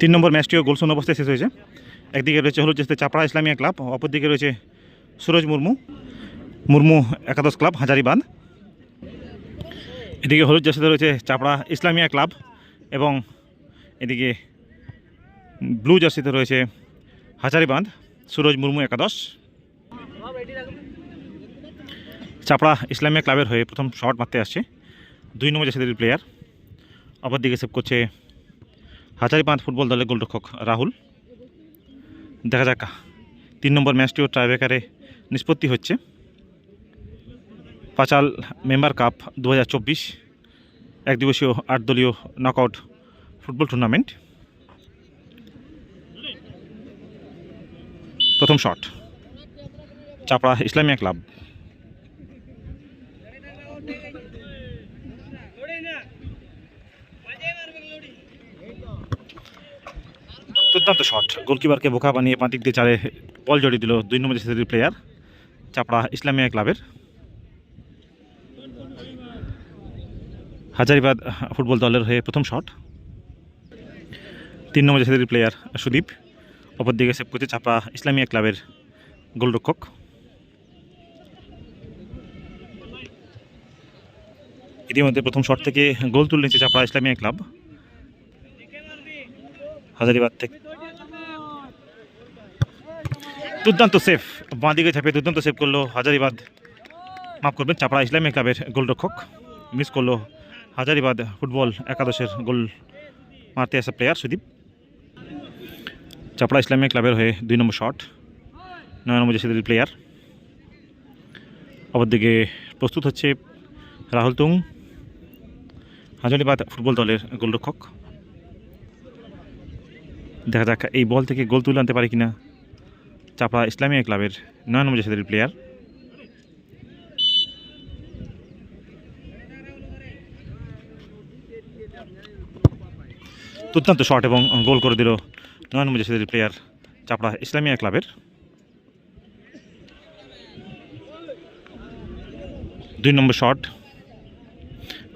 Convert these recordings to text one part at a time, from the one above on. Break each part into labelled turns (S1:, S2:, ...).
S1: তিন নম্বর ম্যাচটিও গোলশূন্য অবস্থায় শেষ হয়েছে। একদিকে রয়েছে হলুদ জার্সিতে চাপড়া ইসলামিয়া ক্লাব, অপরদিকে রয়েছে সুরজ মুর্মু মুর্মু একাদশ ক্লাব, হাজারিবাঁধ। এদিকে হলুদ জার্সিতে রয়েছে চাপড়া ইসলামিয়া ক্লাব এবং এদিকে ব্লু জার্সিতে রয়েছে হাজারিবাঁধ, সুরজ মুর্মু একাদশ। চাপড়া ইসলামিয়া ক্লাবের হয়ে প্রথম শট মারতে আসছে দুই নম্বর জার্সিদের প্লেয়ার অপরদিকে সেভ করছে হাজারিবাঁধ ফুটবল দলের গোলরক্ষক রাহুল। দেখা যাক, তিন নম্বর ম্যাচটিও ট্রাইব্রেকারে নিষ্পত্তি হচ্ছে। পাচাল মেম্বার কাপ দু এক দিবসীয় আট দলীয় নকআউট ফুটবল টুর্নামেন্ট প্রথম শট চাপড়া ইসলামিয়া ক্লাব দুর্দান্ত শট গোলকিপারকে বোকা বানিয়ে পাঁতিক দিয়ে চারে বল জড়িয়ে দিল দুই নম্বর সিসির প্লেয়ার চাপড়া ইসলামিয়া ক্লাবের। হাজারিবাদ ফুটবল দলের হয়ে প্রথম শট তিন নম্বর সিসির প্লেয়ার সুদীপ। অপরদিকে সেভ করছে চাপড়া ইসলামিয়া ক্লাবের গোলরক্ষক। ইতিমধ্যে প্রথম শট থেকে গোল তুলে নিচ্ছে চাপড়া ইসলামিয়া ক্লাব। হাজারিবাদ থেকে। দুর্দান্ত সেফ বাঁ দিকে ঝাঁপিয়ে দুর্দান্ত সেভ করল হাজারিবাদ মাফ করবেন, চাপড়া ইসলামী ক্লাবের গোলরক্ষক। মিস করল হাজারিবাদ ফুটবল একাদশের গোল মারতে আসা প্লেয়ার সুদীপ। চাপড়া ইসলামী ক্লাবের হয়ে দুই নম্বর শট নয় নম্বর জেসিদের প্লেয়ার অপরদিকে প্রস্তুত হচ্ছে রাহুল তুং হাজারিবাদ ফুটবল দলের গোলরক্ষক। দেখা যাক, এই বল থেকে গোল তুলে আনতে পারে কিনা। চাপড়া ইসলামিয়া ক্লাবের নয় নম্বর জাসিদের প্লেয়ার দুর্দান্ত শট এবং গোল করে দিল নয় নম্বর জাসিদের প্লেয়ার চাপড়া ইসলামিয়া ক্লাবের। দুই নম্বর শট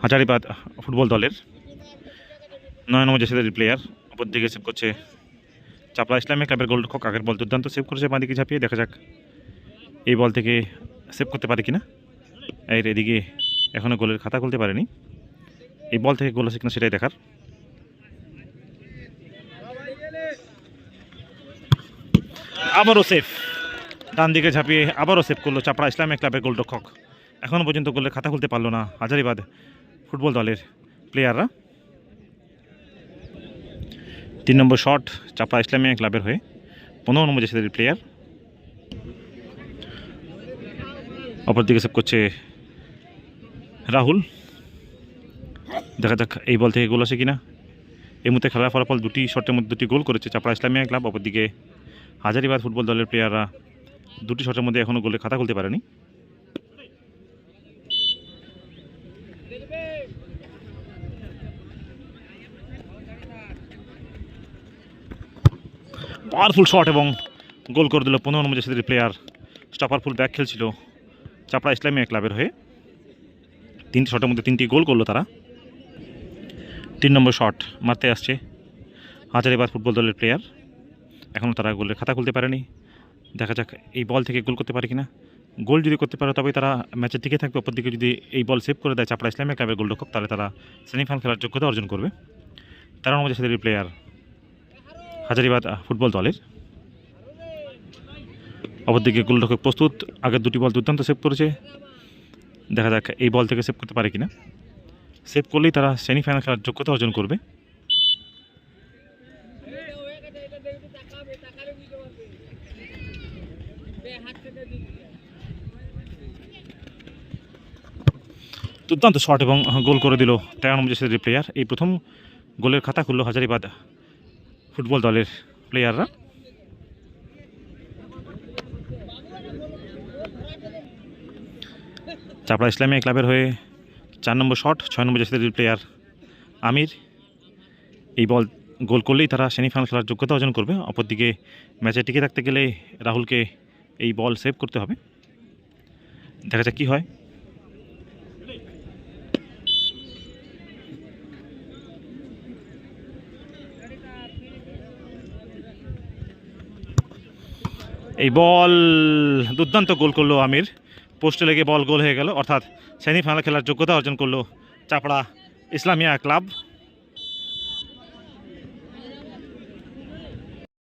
S1: হাজারিবাদ ফুটবল দলের নয় নম্বর জাসিদের প্লেয়ার অপর দিকে সেভ করছে। চাপড়া ইসলামিক ক্লাবের গোলরক্ষক আগের বল দুর্দান্ত সেভ করেছে, বাঁদিকে ঝাঁপিয়ে, দেখা যাক। এই বল থেকে সেভ করতে পারে কিনা? এর এদিকে এখনও গোলের খাতা খুলতে পারেনি। এই বল থেকে গোল আছে কিনা সেটাই দেখার। আবারও সেফ ডান দিকে ঝাঁপিয়ে আবারও সেভ করল চাপড়া ইসলামিক ক্লাবের গোলরক্ষক এখনও পর্যন্ত গোলের খাতা খুলতে পারল না হাজারিবাদ ফুটবল দলের প্লেয়াররা তিন নম্বর শট চাপড়া ইসলামিয়া ক্লাবের হয়ে। পনেরো নম্বর জেসিদের প্লেয়ার অপরদিকে সেভ করছে রাহুল। দেখা যাক এই বল থেকে গোল আসে কিনা। এই মুহূর্তে খেলার ফলাফল দুটি শটের মধ্যে দুটি গোল করেছে চাপড়া ইসলামিয়া ক্লাব। অপরদিকে হাজারিবাদ ফুটবল দলের প্লেয়াররা দুটি শটের মধ্যে এখনও গোলে খাতা খুলতে পারেনি। পাওয়ারফুল শট এবং গোল করে দিল পনেরো নম্বর জেসিদের প্লেয়ার স্টপার ফুল ব্যাক খেলছিল চাপড়া ইসলামিয়া ক্লাবের হয়ে। তিনটি শটের মধ্যে তিনটি গোল করল তারা। তিন নম্বর শট মারতে আসছে হাজারিবাদ ফুটবল দলের প্লেয়ার এখনও তারা গোলের খাতা খুলতে পারেনি। দেখা যাক এই বল থেকে গোল করতে পারে কিনা। গোল যদি করতে পারে তবে তারা ম্যাচে টিকে থাকবে। অপর দিকে যদি এই বল সেভ করে দেয় চাপড়া ইসলামিয়া ক্লাবের গোলরক্ষক, তাহলে তারা সেমিফাইনাল খেলার যোগ্যতা অর্জন করবে। তেরো নম্বর জেসিদের প্লেয়ার হাজারিবাদ ফুটবল দলের। অপরদিকে গোলরক্ষক প্রস্তুত, আগের দুটি বল দুর্দান্ত সেভ করেছে। দেখা যাক এই বল থেকে সেভ করতে পারে কিনা। সেভ করলেই তারা সেমিফাইনাল খেলার যোগ্যতা অর্জন করবে। দুর্দান্ত শট এবং গোল করে দিল তেরো নম্বর প্লেয়ার। এই প্রথম গোলের খাতা খুললো হাজারিবাদ ফুটবল দলের প্লেয়াররা চাপড়া ইসলামিয়া ক্লাবের হয়ে চার নম্বর শট, ছয় নম্বর জাসিদের প্লেয়ার আমির। এই বল গোল করলেই তারা সেমিফাইনাল খেলার যোগ্যতা অর্জন করবে। অপরদিকে ম্যাচে টিকে থাকতে গেলে রাহুলকে এই বল সেভ করতে হবে। দেখা যাক কী হয়। এই বল দুর্দান্ত গোল করল আমির। পোস্টে লেগে বল গোল হয়ে গেল। অর্থাৎ সেমিফাইনাল খেলার যোগ্যতা অর্জন করল চাপড়া ইসলামিয়া ক্লাব।